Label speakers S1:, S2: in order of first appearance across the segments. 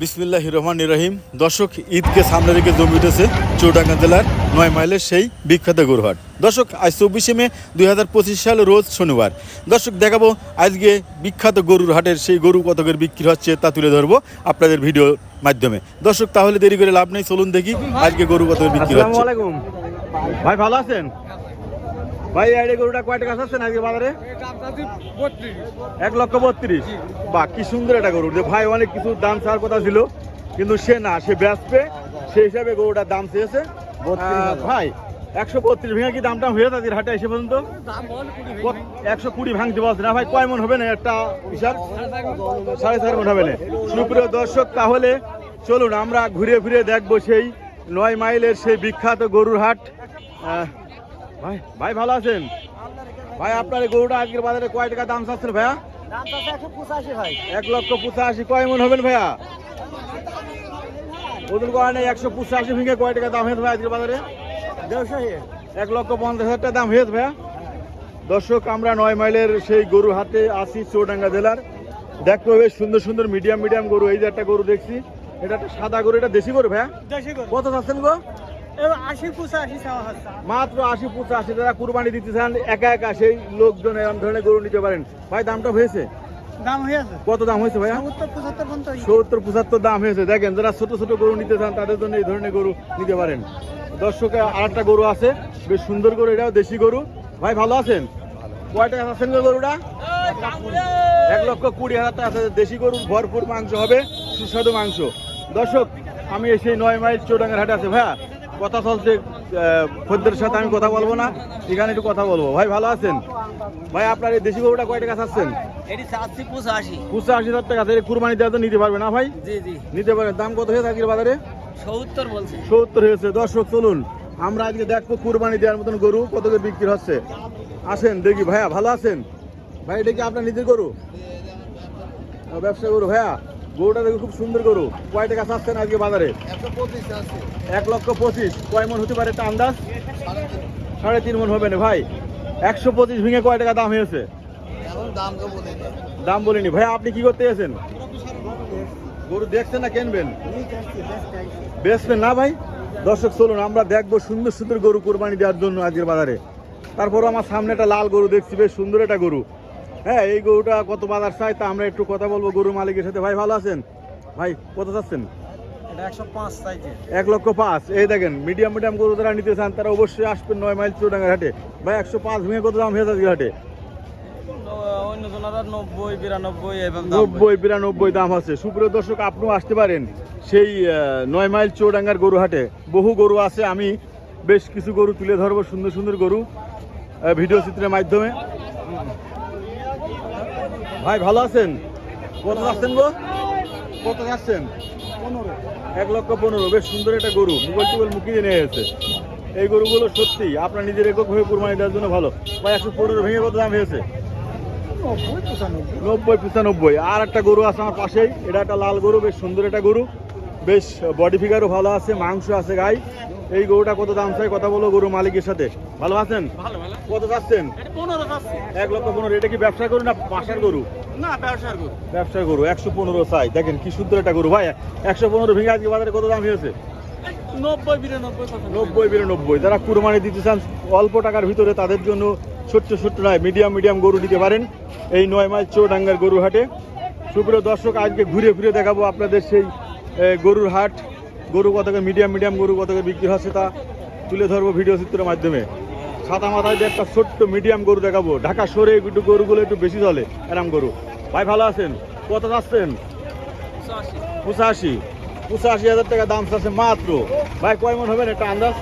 S1: বিসমিল্লাহ রহমান রহিম। দর্শক, ঈদকে সামনে রেখে জমি উঠেছে চৌডাঙ্গা জেলার নয় মাইলের সেই বিখ্যাত গরুহাট। দর্শক, আজ চব্বিশে মে দুই হাজার পঁচিশ সাল রোজ শনিবার। দর্শক, দেখাবো আজকে বিখ্যাত গরুর হাটের সেই গরু কতকের বিক্রি হচ্ছে তা তুলে ধরবো আপনাদের ভিডিওর মাধ্যমে। দর্শক, তাহলে দেরি করে লাভ নেই, চলুন দেখি আজকে গরু কতকের বিক্রি হচ্ছে।
S2: ভাই, ভালো আছেন? ভাই এই গরুটা কয় টাকা আছেন আজকে বাজারে? এক লক্ষ বত্রিশ। বাহ কি সুন্দর একটা গরু। ভাই অনেক কিছু দাম চাওয়ার কথা ছিল কিন্তু সে না সে ব্যস্ত সেই হিসাবে গরুটার দাম চেয়েছে ভাই একশো বত্রিশ ভেঙে কি দাম টাম হয়ে থাকে হাটে এসে পর্যন্ত? একশো কুড়ি ভাঙতে বলছে না ভাই? কয় মন হবে না একটা হিসাব? সাড়ে চার মন হবে না। সুপ্রিয় দর্শক তাহলে চলুন আমরা ঘুরে ফিরে দেখব সেই নয় মাইলের সেই বিখ্যাত গরুর হাট। আহ, ভাই ভাই ভালো আছেন? ভাই আপনার গরুটা আজকের বাজারে কয় টাকা দাম চাচ্ছেন ভাইয়া? এক লক্ষ পঁচাশি কয় মন হবেন ভাইয়া? ওজন কয় নেই একশো পঁচাশি ভেঙে কয় টাকা দাম হয়েছে ভাই আজকের বাজারে? এক লক্ষ পঞ্চাশ হাজার টাকা দাম হয়েছে ভাইয়া? দর্শক আমরা নয় মাইলের সেই গরু হাতে আসি চৌডাঙ্গা জেলার। দেখতে হবে সুন্দর সুন্দর মিডিয়াম মিডিয়াম গরু। এই যে একটা গরু দেখছি এটা একটা সাদা গরু এটা দেশি গরু ভাইয়া? কত চাচ্ছেন গো? মাত্র আশি পঁচাশি যারা কুরবানি দিতে চান একা একা সেই লোকজন এরকম ধরনের গরু নিতে পারেন। ভাই দামটা হয়েছে? কত দাম হয়েছে ভাইয়া?
S3: সত্তর পঁচাত্তর
S2: দাম হয়েছে। দেখেন যারা ছোট ছোট গরু নিতে চান তাদের জন্য এই ধরনের গরু নিতে পারেন। দর্শকে আর একটা গরু আছে বেশ সুন্দর গরু এটাও দেশি গরু। ভাই ভালো আছেন? কয় টাকা আছেন গরুটা? এক লক্ষ কুড়ি হাজার টাকা আছে। দেশি গরু ভরপুর মাংস হবে সুস্বাদু মাংস। দর্শক আমি সেই নয় মাইল চৌডাঙ্গার হাটে আছে। ভাইয়া কথা চলছে খদ্দের সাথে আমি কথা বলব না। এখানে একটু কথা বলব। ভাই ভালো আছেন? ভাই আপনার এই দেশি গরুটা কয় টাকা চাচ্ছেন?
S3: পঁচাশি।
S2: পঁচাশি হাজার টাকা কুরবানি দেওয়া তো নিতে পারবে না ভাই? নিতে পারেন দাম কত হয়েছে আজকের বাজারে?
S3: সত্তর বলছে।
S2: সত্তর হয়েছে। দর্শক চলুন আমরা আজকে দেখব কুরবানি দেওয়ার মতন গরু কত করে বিক্রি হচ্ছে। আসেন দেখি। ভাইয়া ভালো আছেন? ভাই এটা কি আপনার নিজের গরু? ব্যবসা গরু ভাইয়া? গরুটা দেখি খুব সুন্দর গরু। কয় টাকা চাচ্ছেন আজকে বাজারে? এক লক্ষ পঁচিশ। কয় মন হতে পারে একটা আন্দাজ? সাড়ে তিন মন হবে না ভাই। একশো পঁচিশ ভেঙে কয় টাকা দাম হয়েছে? দাম বলিনি। ভাইয়া আপনি কি করতে এসেছেন? গরু দেখছেন না কিনবেন? বেচবেন না ভাই। দর্শক চলুন আমরা দেখব সুন্দর সুন্দর গরু কোরবানি দেওয়ার জন্য আজকের বাজারে। তারপরও আমার সামনে একটা লাল গরু দেখছি বেশ সুন্দর একটা গরু। হ্যাঁ এই গরুটা কত বাজার চাই তা আমরা একটু কথা বলব গরু মালিকের সাথে। ভাই ভালো আছেন? ভাই কত চাচ্ছেন? এক লক্ষ পাঁচ। এই দেখেন মিডিয়াম মিডিয়াম গরু যারা নিতে চান তারা অবশ্যই আসবেন নয় মাইল চৌডাঙ্গার হাটে ভাই একশো পাঁচ ভেঙে কত দাম হয়েছে আজকের হাটে?
S3: নব্বই বিরানব্বই
S2: দাম আছে। সুপ্রিয় দর্শক আপনিও আসতে পারেন সেই নয় মাইল চৌডাঙ্গার গরু হাটে। বহু গরু আছে আমি বেশ কিছু গরু তুলে ধরবো সুন্দর সুন্দর গরু ভিডিও চিত্রের মাধ্যমে। ভাই ভালো আছেন? কত আছেন গো? কত আছেন এক লক্ষ পনেরো। বেশ সুন্দর একটা গরু। মোবাইল টোবাইল মুখিয়ে নিয়ে গেছে এই গরুগুলো সত্যি আপনার নিজের একক হয়ে কুরবানি দেওয়ার জন্য ভালো। ভাই একশো পনেরো ভেঙে কত দাম হয়েছে?
S3: নব্বই পঁচানব্বই।
S2: নব্বই পঁচানব্বই। আর একটা গরু আছে আমার পাশেই। এটা একটা লাল গরু বেশ সুন্দর একটা গরু। বেশ বডি ফিগারও ভালো আছে মাংস আছে গাই। এই গরুটা কত দাম চাই কথা বলো গরু মালিকের সাথে। ভালো আছেন? কত চাচ্ছেন? এক লক্ষ পনেরো। এটা কি ব্যবসা গরু না পাশার গরু?
S3: না ব্যবসার গরু।
S2: ব্যবসার গরু একশো পনেরো চাই। দেখেন কি সুন্দর একটা গরু। ভাই একশো পনেরো ভেঙে আজকে বাজারে কত দাম হয়েছে?
S3: নব্বই বিরানব্বই
S2: নব্বই যারা কুরবানি দিতে চান অল্প টাকার ভিতরে তাদের জন্য ছোট্ট ছোট্ট নয় মিডিয়াম মিডিয়াম গরু দিতে পারেন। এই নয় মাইল চৌডাঙ্গার গরু হাটে। সুপ্রিয় দর্শক আজকে ঘুরে ঘুরে দেখাবো আপনাদের সেই গরুর হাট, গরু কতকে মিডিয়াম মিডিয়াম গরু কতকে বিক্রি হচ্ছে তা তুলে ধরবো ভিডিও চিত্রের মাধ্যমে। সাদা মাথায় যে একটা ছোট্ট মিডিয়াম গরু দেখাবো। ঢাকা সরে একটু গরুগুলো একটু বেশি চলে, এরাম গরু। ভাই, ভালো আছেন? কত যাচ্ছেন?
S3: পঁচাশি।
S2: পঁচাশি হাজার টাকা দাম চাচ্ছে মাত্র। ভাই, কয় মন হবেন একটা আন্দাজ?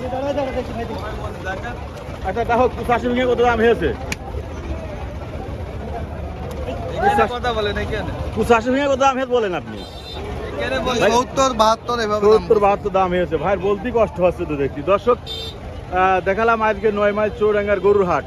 S2: আচ্ছা দেখো, পঁচাশি ভেঙে কত দাম হয়েছে? পঁচাশি ভেঙে কত দাম হয়েছে বলেন আপনি?
S4: সত্তর বাহাত্তর দাম
S2: সত্তর বাহাত্তর দাম হয়েছে। ভাই বলতেই কষ্ট হচ্ছে তো দেখছি দর্শক আহ, দেখালাম আজকে নয় মাইল চৌরাঙ্গার গরুর হাট